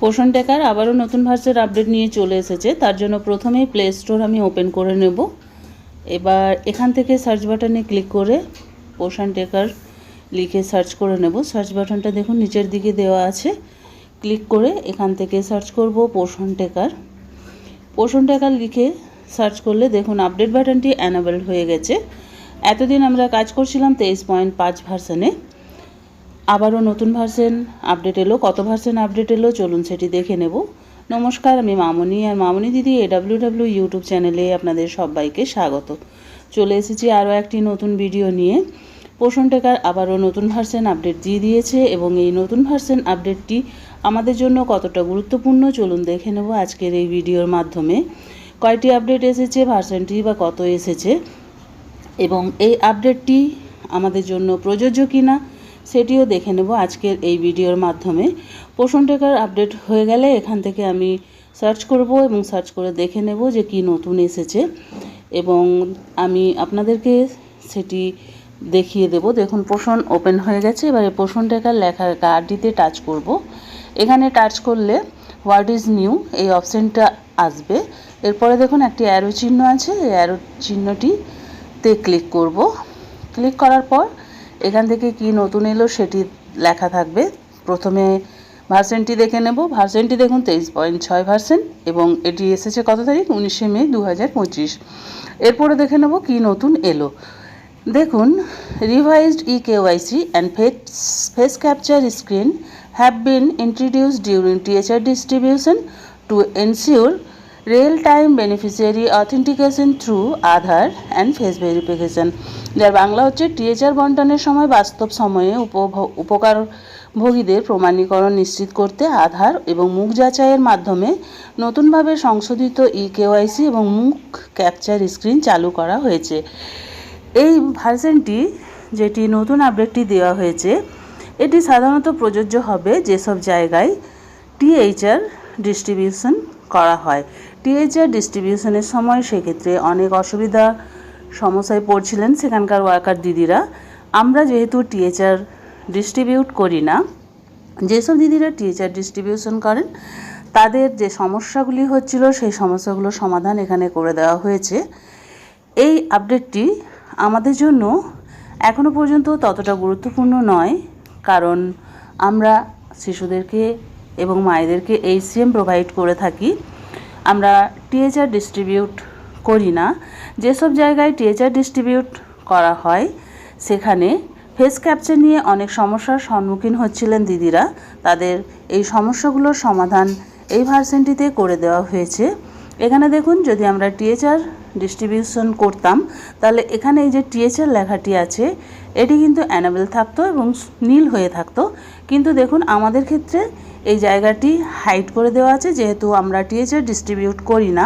পোষণ টেকার আবারও নতুন ভার্সের আপডেট নিয়ে চলে এসেছে। তার জন্য প্রথমেই প্লে স্টোর আমি ওপেন করে নেব। এবার এখান থেকে সার্চ বাটনে ক্লিক করে পোষণ টেকার লিখে সার্চ করে নেব। সার্চ বাটনটা দেখুন নিচের দিকে দেওয়া আছে। ক্লিক করে এখান থেকে সার্চ করব পোষণ টেকার। পোষণ টেকার লিখে সার্চ করলে দেখুন আপডেট বাটনটি অ্যানাবেল হয়ে গেছে। এতদিন আমরা কাজ করছিলাম তেইশ পয়েন্ট পাঁচ ভার্সনে। আবারও নতুন ভার্সন আপডেট এলো, কত ভার্সন আপডেট এলো, চলুন সেটি দেখে নেব। নমস্কার, আমি মামনি, আর মামনি দিদি এডাব্লিউ ডাব্লিউ ইউটিউব চ্যানেলে আপনাদের সবাইকে স্বাগত। চলে এসেছি আরও একটি নতুন ভিডিও নিয়ে। পোষণ টেকার আবারও নতুন ভার্সন আপডেট দিয়ে দিয়েছে এবং এই নতুন ভার্সন আপডেটটি আমাদের জন্য কতটা গুরুত্বপূর্ণ চলুন দেখে নেব আজকের এই ভিডিওর মাধ্যমে। কয়টি আপডেট এসেছে ভার্সনটি বা কত এসেছে, এবং এই আপডেটটি আমাদের জন্য প্রযোজ্য কিনা সেটিও দেখে নেব আজকের এই ভিডিওর মাধ্যমে। পোষণ টেকার আপডেট হয়ে গেলে এখান থেকে আমি সার্চ করব এবং সার্চ করে দেখে নেব যে কি নতুন এসেছে। এবং আমি আপনাদেরকে সেটি দেখিয়ে দেব। দেখুন, পোষণ ওপেন হয়ে গেছে। এবারে পোষণ টেকার লেখা কার্ডটিতে টাচ করব। এখানে টাচ করলে হোয়াট ইজ নিউ এই অপশানটা আসবে। এরপরে দেখুন, একটি অ্যারো চিহ্ন আছে। এই অ্যারো চিহ্নটিতে ক্লিক করব। ক্লিক করার পর এখান থেকে কি নতুন এলো সেটি লেখা থাকবে। প্রথমে ভার্সেনটি দেখে নেব। ভার্সেনটি দেখুন, তেইশ পয়েন্ট ছয় ভার্সেন এবং এটি এসেছে কত তারিখ? উনিশে মে দু হাজার পঁচিশ। এরপরে দেখে নেব কি নতুন এলো। দেখুন revised e KYC and face face capture screen have been introduced during THR distribution to ensure real time beneficiary authentication through Aadhaar and face verification যার বাংলা হচ্ছে টিএচআর বন্টনের সময় বাস্তব সময়ে উপকার ভোগীদের প্রমাণীকরণ নিশ্চিত করতে আধার এবং মুখ যাচাইয়ের মাধ্যমে নতুনভাবে সংশোধিত ই কেওয়াইসি এবং মুখ ক্যাপচার স্ক্রিন চালু করা হয়েছে। এই ভার্সনটি যেটি নতুন আপডেটটি দেওয়া হয়েছে, এটি সাধারণত প্রযোজ্য হবে যেসব জায়গায় টিএইচআর ডিস্ট্রিবিউশন করা হয়। টিএইচআর ডিস্ট্রিবিউশনের সময় সেক্ষেত্রে অনেক অসুবিধা সমস্যায় পড়ছিলেন সেখানকার ওয়ার্কার দিদিরা। আমরা যেহেতু টিএচআর ডিস্ট্রিবিউট করি না, যেসব দিদিরা টিএচআর ডিস্ট্রিবিউশন করেন, তাদের যে সমস্যাগুলি হচ্ছিল সেই সমস্যাগুলোর সমাধান এখানে করে দেওয়া হয়েছে। এই আপডেটটি আমাদের জন্য এখনও পর্যন্ত ততটা গুরুত্বপূর্ণ নয়, কারণ আমরা শিশুদেরকে এবং মায়েদেরকে এইচসিএম প্রোভাইড করে থাকি। আমরা টিএচআর ডিস্ট্রিবিউট করি না। যেসব জায়গায় টিএচআর ডিস্ট্রিবিউট করা হয়, সেখানে ফেস ক্যাপচার নিয়ে অনেক সমস্যার সম্মুখীন হচ্ছিলেন দিদিরা। তাদের এই সমস্যাগুলোর সমাধান এই ভার্সেনটিতে করে দেওয়া হয়েছে। এখানে দেখুন, যদি আমরা টিএচআর ডিস্ট্রিবিউশন করতাম, তাহলে এখানে এই যে টিএচআর লেখাটি আছে, এটি কিন্তু অ্যানাবেল থাকতো এবং নীল হয়ে থাকতো। কিন্তু দেখুন, আমাদের ক্ষেত্রে এই জায়গাটি হাইড করে দেওয়া আছে, যেহেতু আমরা টিএচআর ডিস্ট্রিবিউট করি না।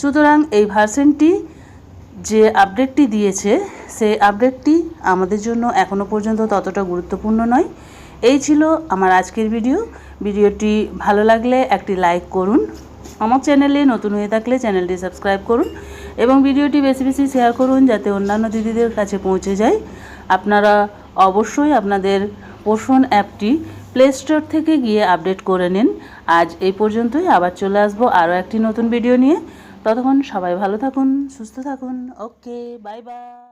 সুতরাং এই ভার্সেনটি যে আপডেটটি দিয়েছে, সেই আপডেটটি আমাদের জন্য এখনও পর্যন্ত ততটা গুরুত্বপূর্ণ নয়। এই ছিল আমার আজকের ভিডিও ভিডিওটি ভালো লাগলে একটি লাইক করুন। আমার চ্যানেলে নতুন হয়ে থাকলে চ্যানেলটি সাবস্ক্রাইব করুন। এবং ভিডিওটি বেশি বেশি শেয়ার করুন যাতে অন্যান্য দিদিদের কাছে পৌঁছে যায়। আপনারা অবশ্যই আপনাদের পোষণ অ্যাপটি প্লে স্টোর থেকে গিয়ে আপডেট করে নিন। আজ এই পর্যন্তই, আবার চলে আসব আরও একটি নতুন ভিডিও নিয়ে। ততক্ষণ সবাই ভালো থাকুন, সুস্থ থাকুন। Okay bye bye